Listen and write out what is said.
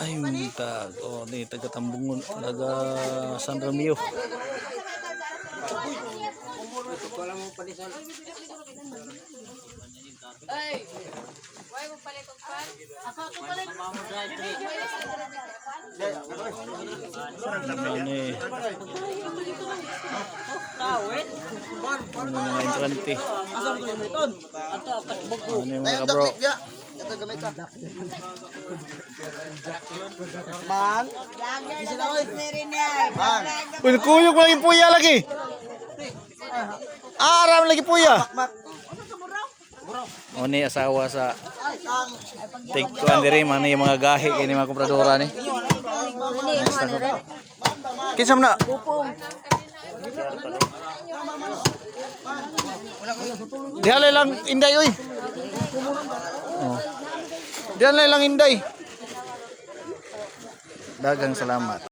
Ay, tag. Oh, ni taga Tambungon, taga San Romeo. Ano eh. Ano mga entrante. Ano yung mga bro. Uy, kuyog lagi puya lagi. Aram lagi puya. O ni asawa sa Take kuan diri man yung mga gahi kay ni mga kompradora ni. Kinsa man na? Dihalay lang inday oy. Oh. Dihalay lang inday. Dagang salamat.